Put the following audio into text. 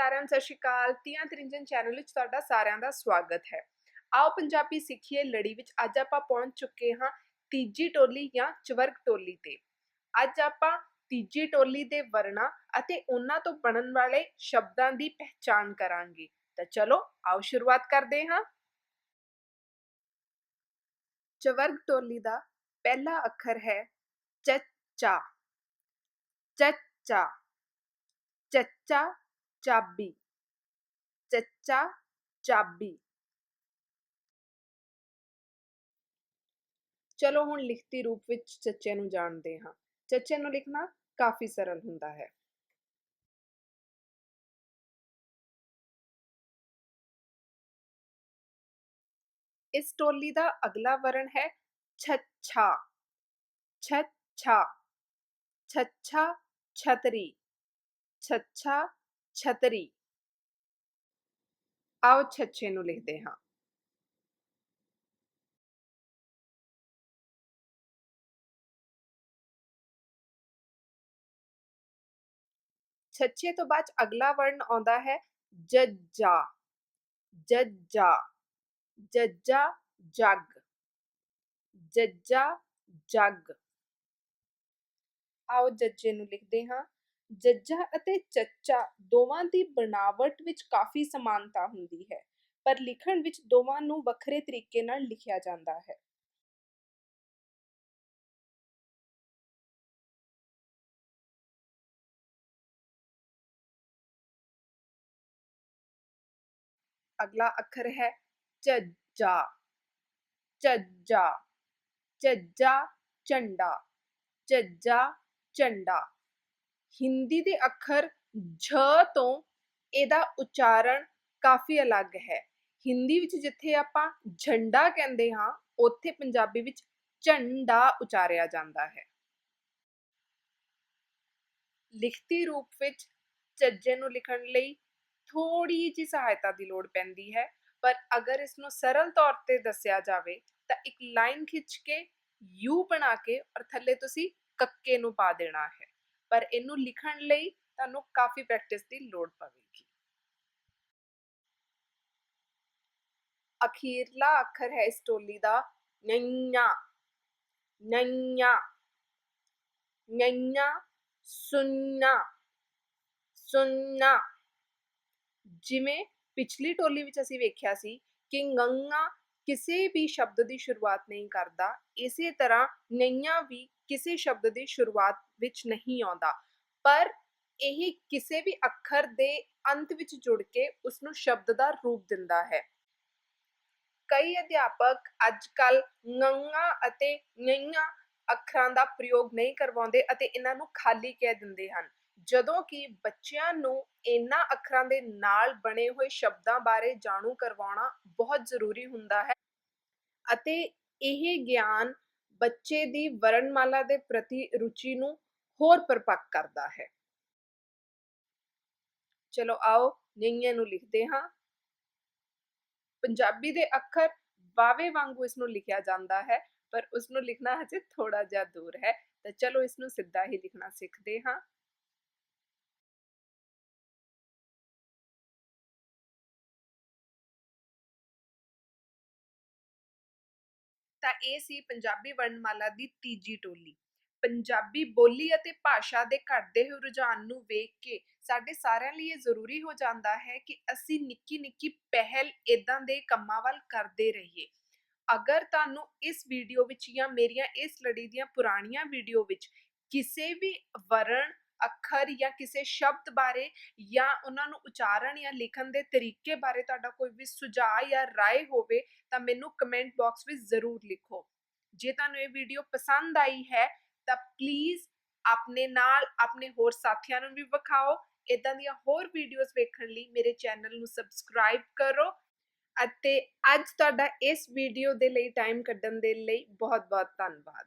ਸਾਰਿਆਂ ਨੂੰ ਸਤਿ ਸ਼੍ਰੀ ਅਕਾਲ। ਤੀਆਂ ਤ੍ਰਿੰਜਨ ਚੈਨਲ ਵਿੱਚ ਤੁਹਾਡਾ ਸਾਰਿਆਂ ਦਾ ਸਵਾਗਤ ਹੈ। ਆਓ ਪੰਜਾਬੀ ਸਿੱਖੀਏ ਲੜੀ ਵਿੱਚ। ਅੱਜ ਆਪਾਂ ਪਹੁੰਚ ਚੁੱਕੇ ਹਾਂ ਤੀਜੀ ਟੋਲੀ ਜਾਂ ਚਵਰਗ ਟੋਲੀ ਤੇ। ਅੱਜ ਆਪਾਂ ਤੀਜੀ ਟੋਲੀ ਦੇ ਵਰਣਾ ਅਤੇ ਉਹਨਾਂ ਤੋਂ ਬਣਨ ਵਾਲੇ ਸ਼ਬਦਾਂ ਦੀ ਪਹਿਚਾਣ ਕਰਾਂਗੇ। ਤਾਂ ਚਲੋ, ਆਓ ਸ਼ੁਰੂਆਤ ਕਰਦੇ ਹਾਂ। ਚਵਰਗ ਟੋਲੀ ਦਾ ਪਹਿਲਾ ਅੱਖਰ ਹੈ ਚੱਚਾ। ਚੱਚਾ। ਚੱਚਾ ਚਾਬੀ ਚੱਚਾ ਚਾਬੀ ਚਲੋ ਹੁਣ ਲਿਖਤੀ ਰੂਪ ਵਿੱਚ ਚੱਚੇ ਨੂੰ ਜਾਣਦੇ ਹਾਂ ਚੱਚੇ ਨੂੰ ਲਿਖਣਾ ਕਾਫੀ ਸਰਲ ਹੁੰਦਾ ਹੈ ਇਸ ਟੋਲੀ ਦਾ ਅਗਲਾ ਵਰਣ ਹੈ ਛੱਛਾ ਛੱਛਾ ਛੱਛਾ ਛਤਰੀ ਛੱਛਾ ਛਤਰੀ। ਆਓ ਛੱਛੇ ਨੂੰ ਲਿਖਦੇ ਹਾਂ। ਛੱਛੇ ਤੋਂ ਬਾਅਦ ਅਗਲਾ ਵਰਣ ਆਉਂਦਾ ਹੈ ਜੱਜਾ। ਜੱਜਾ। ਜੱਜਾ ਜੱਗ। ਜੱਜਾ ਜੱਗ। ਆਓ ਜੱਜੇ ਨੂੰ ਲਿਖਦੇ ਹਾਂ। ਜੱਜਾ ਅਤੇ ਚੱਚਾ ਦੋਵਾਂ ਦੀ ਬਣਾਵਟ ਵਿੱਚ ਕਾਫੀ ਸਮਾਨਤਾ ਹੁੰਦੀ ਹੈ, ਪਰ ਲਿਖਣ ਵਿੱਚ ਦੋਵਾਂ ਨੂੰ ਵੱਖਰੇ ਤਰੀਕੇ ਨਾਲ ਲਿਖਿਆ ਜਾਂਦਾ ਹੈ। ਅਗਲਾ ਅੱਖਰ ਹੈ ਝੱਜਾ ਝੱਜਾ ਝੱਜਾ ਝੰਡਾ। ਝੱਜਾ ਝੰਡਾ। ਹਿੰਦੀ ਦੇ ਅੱਖਰ ਝ ਤੋਂ ਇਹਦਾ ਉਚਾਰਨ ਕਾਫੀ ਅਲੱਗ ਹੈ। ਹਿੰਦੀ ਵਿੱਚ ਜਿੱਥੇ ਆਪਾਂ ਝੰਡਾ ਕਹਿੰਦੇ ਹਾਂ, ਉੱਥੇ ਪੰਜਾਬੀ ਵਿੱਚ ਝੰਡਾ ਉਚਾਰਿਆ ਜਾਂਦਾ ਹੈ। ਲਿਖਤੀ ਰੂਪ ਵਿੱਚ ਚੱਜੇ ਨੂੰ ਲਿਖਣ ਲਈ ਥੋੜੀ ਜਿਹੀ ਸਹਾਇਤਾ ਦੀ ਲੋੜ ਪੈਂਦੀ ਹੈ, ਪਰ ਅਗਰ ਇਸ ਨੂੰ ਸਰਲ ਤੌਰ ਤੇ ਦੱਸਿਆ ਜਾਵੇ, ਤਾਂ ਇੱਕ ਲਾਈਨ ਖਿੱਚ ਕੇ ਯੂ ਬਣਾ ਕੇ ਔਰ ਥੱਲੇ ਤੁਸੀਂ ਕੱਕੇ ਨੂੰ ਪਾ ਦੇਣਾ ਹੈ। ਪਰ ਇਹਨੂੰ ਲਿਖਣ ਲਈ ਤੁਹਾਨੂੰ ਕਾਫੀ ਪ੍ਰੈਕਟਿਸ ਦੀ ਲੋੜ ਪਵੇਗੀ। ਅਖੀਰਲਾ ਅੱਖਰ ਹੈ ਇਸ ਟੋਲੀ ਦਾ ਨੈਣਾ ਨੈਣਾ ਨੈਣਾ ਸੁੰਨਾ ਸੁੰਨਾ। ਜਿਵੇਂ ਪਿਛਲੀ ਟੋਲੀ ਵਿੱਚ ਅਸੀਂ ਵੇਖਿਆ ਸੀ ਕਿ ਗੰਗਾ ਕਿਸੇ ਵੀ ਸ਼ਬਦ ਦੀ ਸ਼ੁਰੂਆਤ ਨਹੀਂ ਕਰਦਾ, ਇਸੇ ਤਰ੍ਹਾਂ ਨਈਆਂ ਵੀ ਕਿਸੇ ਸ਼ਬਦ ਦੀ ਸ਼ੁਰੂਆਤ ਵਿੱਚ ਨਹੀਂ ਆਉਂਦਾ। ਪਰ ਇਹ ਕਿਸੇ ਵੀ ਅੱਖਰ ਦੇ ਅੰਤ ਵਿੱਚ ਜੁੜ ਕੇ ਉਸ ਨੂੰ ਸ਼ਬਦ ਦਾ ਰੂਪ ਦਿੰਦਾ ਹੈ। ਕਈ ਅਧਿਆਪਕ ਅੱਜਕੱਲ ਗੰਗਾ ਅਤੇ ਨਈਆਂ ਅੱਖਰਾਂ ਦਾ ਪ੍ਰਯੋਗ ਨਹੀਂ ਕਰਵਾਉਂਦੇ ਅਤੇ ਇਹਨਾਂ ਨੂੰ ਖਾਲੀ ਕਹਿ ਦਿੰਦੇ ਹਨ। ਜਦੋਂ ਕਿ ਬੱਚਿਆਂ ਨੂੰ ਇਹਨਾਂ ਅੱਖਰਾਂ ਦੇ ਨਾਲ ਬਣੇ ਹੋਏ ਸ਼ਬਦਾਂ ਬਾਰੇ ਜਾਣੂ ਕਰਵਾਉਣਾ ਬਹੁਤ ਜ਼ਰੂਰੀ ਹੁੰਦਾ ਹੈ ਅਤੇ ਇਹ ਗਿਆਨ ਬੱਚੇ ਦੀ ਵਰਣਮਾਲਾ ਦੇ ਪ੍ਰਤੀ ਰੁਚੀ ਨੂੰ ਹੋਰ ਪਰਪੱਕ ਕਰਦਾ ਹੈ। ਚਲੋ ਆਓ ਨਿੰਗੇ ਨੂੰ ਲਿਖਦੇ ਹਾਂ। ਪੰਜਾਬੀ ਦੇ ਅੱਖਰ ਵਾਵੇ ਵਾਂਗੂ ਇਸ ਨੂੰ ਲਿਖਿਆ ਜਾਂਦਾ ਹੈ, ਪਰ ਉਸ ਨੂੰ ਲਿਖਣਾ ਹਜੇ ਥੋੜਾ ਜਿਹਾ ਦੂਰ ਹੈ। ਤਾਂ ਚਲੋ ਇਸ ਨੂੰ ਸਿੱਧਾ ਹੀ ਲਿਖਣਾ ਸਿੱਖਦੇ ਹਾਂ। ਤਾਂ ਇਹ ਸੀ ਪੰਜਾਬੀ ਵਰਣਮਾਲਾ ਦੀ ਤੀਜੀ ਟੋਲੀ। ਪੰਜਾਬੀ ਬੋਲੀ ਅਤੇ ਭਾਸ਼ਾ ਦੇ ਘਟਦੇ ਹੋਏ ਰੁਝਾਨ ਨੂੰ ਵੇਖ ਕੇ ਸਾਡੇ ਸਾਰਿਆਂ ਲਈ ਇਹ ਜ਼ਰੂਰੀ ਹੋ ਜਾਂਦਾ ਹੈ ਕਿ ਅਸੀਂ ਨਿੱਕੀ ਨਿੱਕੀ ਪਹਿਲ ਇਦਾਂ ਦੇ ਕੰਮਾਂ ਵੱਲ ਕਰਦੇ ਰਹੀਏ। ਅਗਰ ਤੁਹਾਨੂੰ ਇਸ ਵੀਡੀਓ ਵਿੱਚ ਜਾਂ ਮੇਰੀਆਂ ਇਸ ਲੜੀ ਦੀਆਂ ਪੁਰਾਣੀਆਂ ਵੀਡੀਓ ਵਿੱਚ ਕਿਸੇ ਵੀ ਵਰਣ ਅੱਖਰ ਜਾਂ ਕਿਸੇ ਸ਼ਬਦ ਬਾਰੇ ਜਾਂ ਉਹਨਾਂ ਨੂੰ ਉਚਾਰਨ ਜਾਂ ਲਿਖਣ ਦੇ ਤਰੀਕੇ ਬਾਰੇ ਤੁਹਾਡਾ ਕੋਈ ਵੀ ਸੁਝਾਅ ਜਾਂ رائے ਹੋਵੇ ਤਾਂ ਮੈਨੂੰ ਕਮੈਂਟ ਬਾਕਸ ਵਿੱਚ ਜ਼ਰੂਰ ਲਿਖੋ ਜੇ ਤੁਹਾਨੂੰ ਇਹ ਵੀਡੀਓ ਪਸੰਦ ਆਈ ਹੈ ਤਾਂ ਪਲੀਜ਼ ਆਪਣੇ ਨਾਲ ਆਪਣੇ ਹੋਰ ਸਾਥੀਆਂ ਨੂੰ ਵੀ ਵਿਖਾਓ ਇਦਾਂ ਦੀਆਂ ਹੋਰ ਵੀਡੀਓਜ਼ ਵੇਖਣ ਲਈ ਮੇਰੇ ਚੈਨਲ ਨੂੰ ਸਬਸਕ੍ਰਾਈਬ ਕਰੋ ਅਤੇ ਅੱਜ ਤੁਹਾਡਾ ਇਸ ਵੀਡੀਓ ਦੇ ਲਈ ਟਾਈਮ ਕੱਢਣ ਦੇ ਲਈ ਬਹੁਤ ਬਹੁਤ ਧੰਨਵਾਦ